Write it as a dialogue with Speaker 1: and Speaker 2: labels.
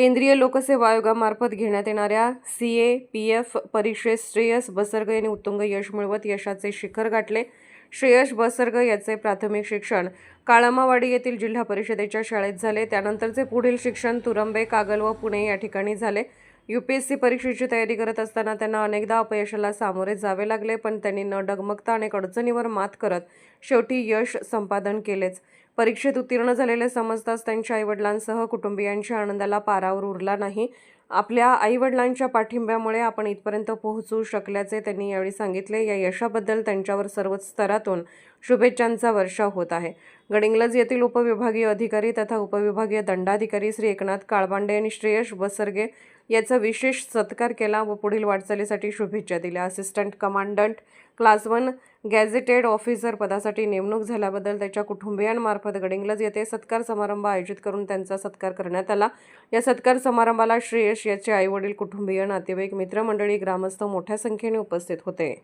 Speaker 1: केंद्रीय लोकसेवा आयोगामार्फत घेण्यात येणाऱ्या सी ए पी एफ परीक्षेत श्रेयस बसर्ग यांनी उत्तुंग यश मिळवत यशाचे शिखर गाठले. श्रेयस बसर्ग याचे प्राथमिक शिक्षण काळामावाडी येथील जिल्हा परिषदेच्या शाळेत झाले. त्यानंतरचे पुढील शिक्षण तुरंबे कागल व पुणे या ठिकाणी झाले. यू पी एस सी परीक्षेची तयारी करत असताना त्यांना अनेकदा अपयशाला सामोरे जावे लागले पण त्यांनी न डगमगता अनेक अडचणीवर मात करत शेवटी यश संपादन केलेच. परीक्षेत उत्तीर्ण झालेले समजताच त्यांच्या आईवडिलांसह कुटुंबियांच्या आनंदाला पारावर उरला नाही. आपल्या आईवडिलांच्या पाठिंब्यामुळे आपण इथपर्यंत पोहोचू शकल्याचे त्यांनी यावेळी सांगितले. या यशाबद्दल त्यांच्यावर सर्वच स्तरातून शुभेच्छांचा वर्षाव होत आहे. गडिंग्लज येथील उपविभागीय अधिकारी तथा उपविभागीय दंडाधिकारी श्री एकनाथ काळबांडे यांनी श्रेयश बसरगे याचा विशेष सत्कार केला व पुढील वाटचालीसाठी शुभेच्छा दिल्या. Assistant commandant class one gazetted officer पदासाठी नेमणूक झाल्याबद्दल त्याच्या कुटुंबियांमार्फत गडिंग्लज येथे सत्कार समारंभ आयोजित करून त्यांचा सत्कार करण्यात आला. या सत्कार समारंभाला श्रेयश याचे आईवडील कुटुंबीय नातेवाईक मित्रमंडळी ग्रामस्थ मोठ्या संख्येने उपस्थित होते.